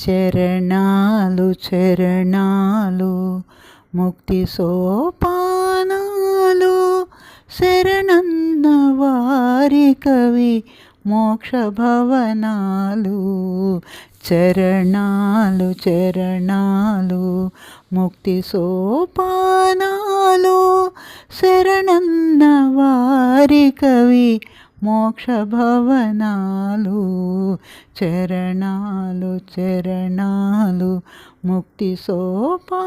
శరణాలు చరణాలు ముక్తి సోపానాలు శరణన్న వారి కవి మోక్ష భవనాలు చరణాలు చరణాలు ముక్తి సోపానాలు శరణన్న వారి కవి మోక్ష భవనాలు. చరణాలు చరణాలు ముక్తి సోపానాలు.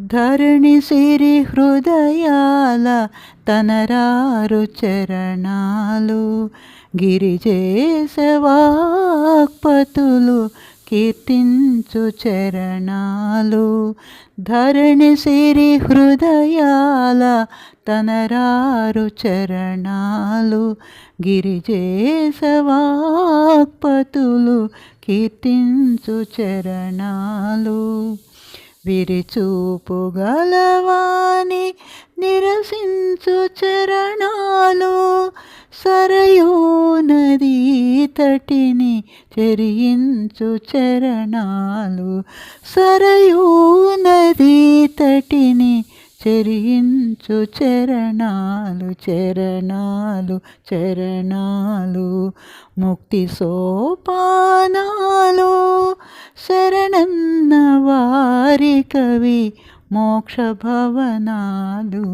ధరణి సిరి హృదయాల తనరారు చరణాలు గిరిజేసవాక్పతులు కీర్తించు చరణాలు. ధరణి సిరి హృదయాల తనరారు చరణాలు. గిరిజేసవాక్పతులు కీర్తించు చరణాలు. విరిచూపు గలవాణి నిరసించు చరణాలు. సరయూ నదీ తటిని చెరించు చరణాలు. సరయూ నదీ తటిని చెరించు చరణాలు చరణాలు చరణాలు. ముక్తి సోపానాలు శరణన్న వారి కవి మోక్ష భవనాలు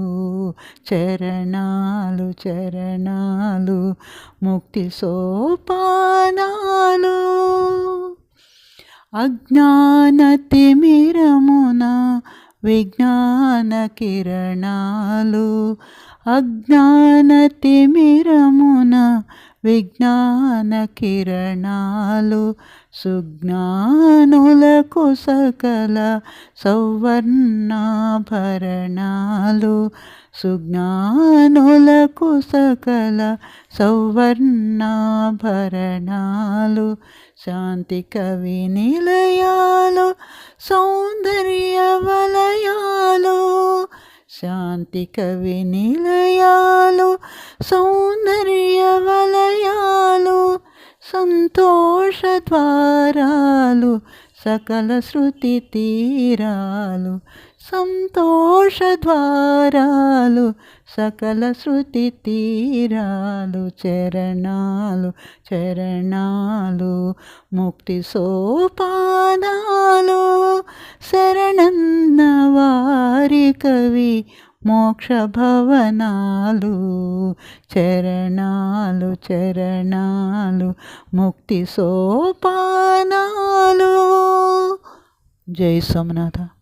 చరణాలు చరణాలు ముక్తి సోపానాలు. అజ్ఞాన తిమిరమున విజ్ఞాన కిరణాలు అజ్ఞాన తిమిరమున విజ్ఞాన కిరణాలు సుజ్ఞానులకు సకల సౌవర్ణాభరణాలు సుజ్ఞానులకు సకల సౌవర్ణాభరణాలు శాంతి కవి నిలయాలు సౌందర్య వలయాలు శాంతి కవి నిలయాలు సౌందర్య సంతోష ద్వారాలు సకల శృతి తీరాలు. సంతోష ద్వారాలు సకల శృతి తీరాలు చరణాలు చరణాలు. ముక్తి సోపానాలు శరణన్న కవి మోక్ష భవనాలు చరణాలు చరణాలు ముక్తి సోపానాలు. జై సోమనాథ.